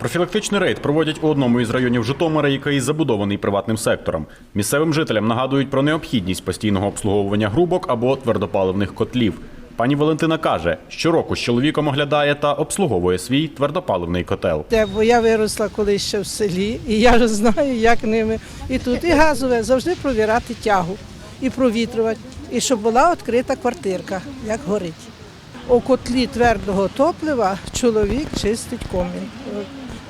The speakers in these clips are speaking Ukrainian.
Профілактичний рейд проводять у одному із районів Житомира, який забудований приватним сектором. Місцевим жителям нагадують про необхідність постійного обслуговування грубок або твердопаливних котлів. Пані Валентина каже, щороку з чоловіком оглядає та обслуговує свій твердопаливний котел. Те, бо я виросла колись ще в селі, і я знаю, як ними. І тут, і газове, завжди провіряти тягу і провітрювати, і щоб була відкрита квартирка, як горить. У котлі твердого топлива чоловік чистить комін.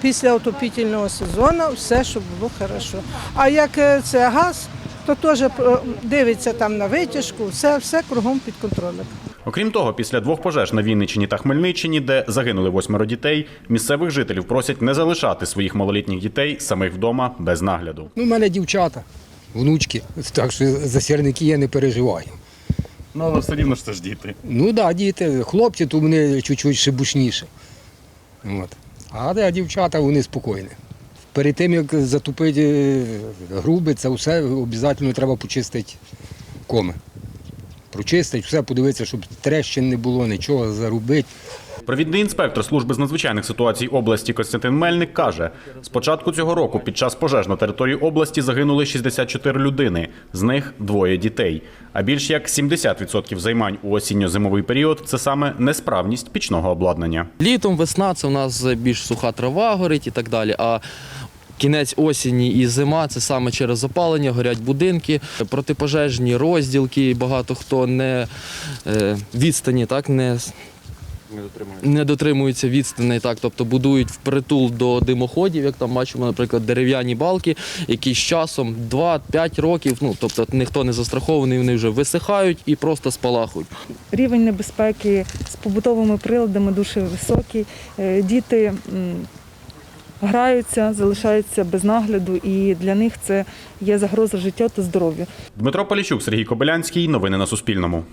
Після отопітельного сезону все, щоб було хорошо. А як е, це газ, то теж е, дивиться там на витяжку, все, все кругом під контролем. Окрім того, після двох пожеж на Вінниччині та Хмельниччині, де загинули восьмеро дітей, місцевих жителів просять не залишати своїх малолітніх дітей самих вдома без нагляду. Ну, у мене дівчата, внучки, так що за сірники я не переживаю. Ну але все рівно ж це ж діти. Ну так, да, діти, хлопці, то вони чуть-чуть шибушніше. От. А де дівчата, вони спокійні. Перед тим, як затупити е, груби, це все обов'язково треба почистити коми. Прочистити, все подивитися, щоб трещин не було, нічого зарубити. Провідний інспектор служби з надзвичайних ситуацій області Костянтин Мельник каже: з початку цього року під час пожеж на території області загинули 64 людини, з них двоє дітей. А більш як 70% займань у осінньо-зимовий період це саме несправність пічного обладнання. Літом, весна це у нас більш суха трава горить і так далі. А кінець осені і зима це саме через запалення, горять будинки, протипожежні розділки. Багато хто не е, відстані, так не. Не дотримуються відстані, так, тобто будують впритул до димоходів, як там бачимо, наприклад, дерев'яні балки, які з часом 2-5 років, ну тобто ніхто не застрахований, вони вже висихають і просто спалахують. Рівень небезпеки з побутовими приладами дуже високий. Е, Діти граються, залишаються без нагляду, і для них це є загроза життя та здоров'я. Дмитро Поліщук, Сергій Кобилянський. Новини на Суспільному.